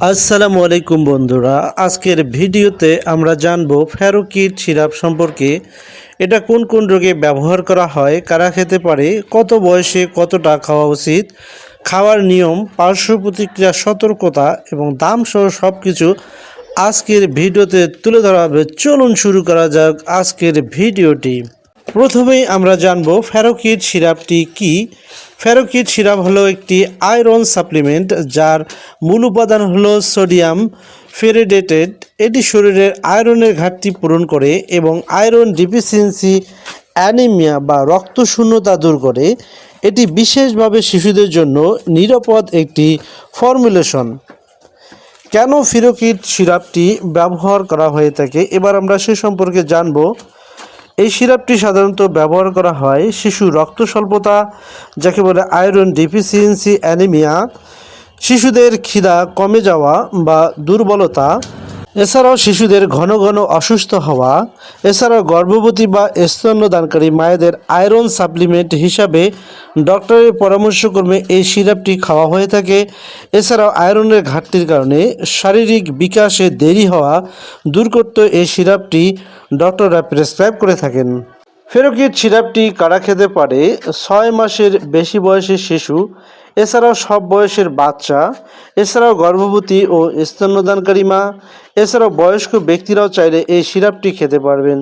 আসসালামু আলাইকুম বন্ধুরা, আজকের ভিডিওতে আমরা জানব ফ্যারোকিট সিরাপ সম্পর্কে। এটা কোন কোন রোগে ব্যবহার করা হয়, কারা খেতে পারে, কত বয়সে কতটা খাওয়া উচিত, খাওয়ার নিয়ম, পার্শ্ব প্রতিক্রিয়া, সতর্কতা এবং দাম সহ সব কিছু আজকের ভিডিওতে তুলে ধরা হবে। চলুন শুরু করা যাক আজকের ভিডিওটি। প্রথমেই আমরা জানব ফ্যারোকিট সিরাপটি কি। ফ্যারোকিট সিরাপ হলো একটি আয়রন সাপ্লিমেন্ট যার মূল উপাদান হলো সোডিয়াম ফেরিডেটেড। এটি শরীরের আয়রনের ঘাটতি পূরণ করে এবং আয়রন ডিফিসিয়েন্সি, অ্যানিমিয়া বা রক্তশূন্যতা দূর করে। এটি বিশেষভাবে শিশুদের জন্য নিরাপদ একটি ফর্মুলেশন। কেন ফিরোকিট সিরাপটি ব্যবহার করা হয়ে থাকে? এবার আমরা সে সম্পর্কে জানব। এই সিরাপটি সাধারণত ব্যবহার করা হয় শিশু রক্ত স্বল্পতা, যাকে বলে আয়রন ডিফিসিয়েন্সি অ্যানিমিয়া, শিশুদের খিদা কমে যাওয়া বা দুর্বলতা এছাড়াও শিশুদের ঘন ঘন অসুস্থ হওয়া, এছাড়াও গর্ভবতী বা স্তন্যদানকারী মায়েদের আয়রন সাপ্লিমেন্ট হিসাবে ডক্টরের পরামর্শক্রমে এই সিরাপটি খাওয়া হয়ে থাকে। এছাড়াও আয়রনের ঘাটতির কারণে শারীরিক বিকাশে দেরি হওয়া দূর করতে এই সিরাপটি ডক্টররা প্রেসক্রাইব করে থাকেন। ফেরোকিট সিরাপটি কারা খেতে পারে। ছয় মাসের বেশি বয়সের শিশু এছাড়াও সব বয়সের বাচ্চা, এছাড়াও গর্ভবতী ও স্তন্যদানকারী মা, এছাড়াও বয়স্ক ব্যক্তিরাও চাইলে এই সিরাপটি খেতে পারবেন।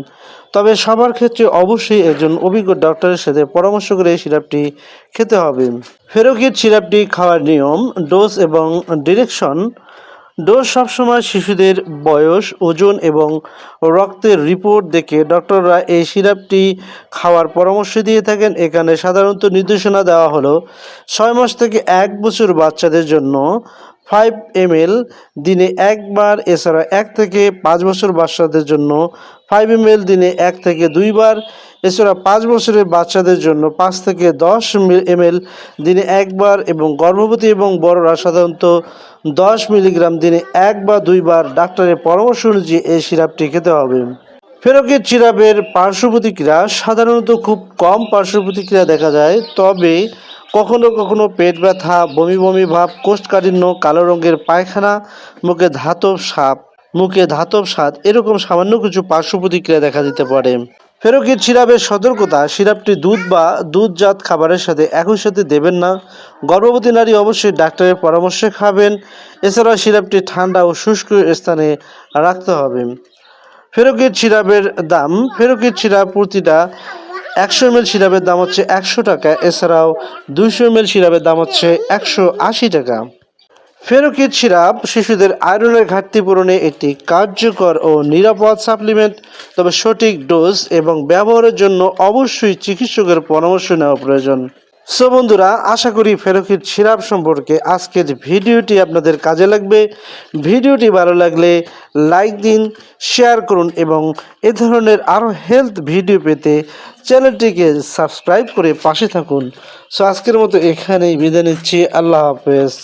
তবে সবার ক্ষেত্রে অবশ্যই একজন অভিজ্ঞ ডক্টরের সাথে পরামর্শ করে এই সিরাপটি খেতে হবে। ফেরোকিট সিরাপটি খাওয়ার নিয়ম, ডোজ এবং ডিরেকশন ডোজ সবসময় শিশুদের বয়স, ওজন এবং রক্তের রিপোর্ট দেখে ডক্টররা এই সিরাপটি খাওয়ার পরামর্শ দিয়ে থাকেন। এখানে সাধারণত নির্দেশনা দেওয়া হলো ছয় মাস থেকে এক বছর বাচ্চাদের জন্য ফাইভ এমএল দিনে একবার, এছাড়া এক থেকে পাঁচ বছর বাচ্চাদের জন্য ফাইভ এমএল দিনে এক থেকে দুইবার, এছাড়া পাঁচ বছরের বাচ্চাদের জন্য পাঁচ থেকে দশ এমএল দিনে একবার এবং গর্ভবতী এবং বড়রা সাধারণত দশ মিলিগ্রাম দিনে এক বা দুইবার ডাক্তারের পরামর্শ অনুযায়ী এই সিরাপটি খেতে হবে। ফেরোকের সিরাপের পার্শ্ব প্রতিক্রিয়া সাধারণত খুব কম পার্শ্ব প্রতিক্রিয়া দেখা যায়, তবে কখনো কখনো পেট ব্যথা, বমি বমি ভাব, কোষ্ঠকাঠিন্য, কালো রঙের পায়খানা, মুখে ধাতব সাপ, মুখে ধাতব স্বাদ, এরকম সামান্য কিছু পার্শ্ব প্রতিক্রিয়া দেখা দিতে পারে। ফেরোকিট সিরাপের সতর্কতা, সিরাপটি দুধ বা দুধজাত খাবারের সাথে একই সাথে দেবেন না। গর্ভবতী নারী অবশ্যই ডাক্তারের পরামর্শে খাবেন। এছাড়া সিরাপটি ঠান্ডা ও শুষ্ক স্থানে রাখতে হবে। ফেরোকিট সিরাপের দাম ফেরোকিট সিরাপ প্রতিটা একশো এম সিরাপের দাম হচ্ছে একশো টাকা, এছাড়াও দুইশো এম সিরাপের দাম হচ্ছে একশো আশি টাকা। ফেরোকিট সিরাপ শিশুদের আয়রনের ঘাটতি পূরণে একটি কার্যকর ও নিরাপদ সাপ্লিমেন্ট তবে সঠিক ডোজ এবং ব্যবহারের জন্য অবশ্যই চিকিৎসকের পরামর্শ নেওয়া প্রয়োজন। সো বন্ধুরা, আশা করি ফেরকির সিরাপ সম্পর্কে আজকের ভিডিওটি আপনাদের কাজে লাগবে। ভিডিওটি ভালো লাগলে লাইক দিন, শেয়ার করুন এবং এ ধরনের আরও হেলথ ভিডিও পেতে চ্যানেলটিকে সাবস্ক্রাইব করে পাশে থাকুন। সো আজকের মতো এখানেই বিদায় নিচ্ছি। আল্লাহ হাফেজ।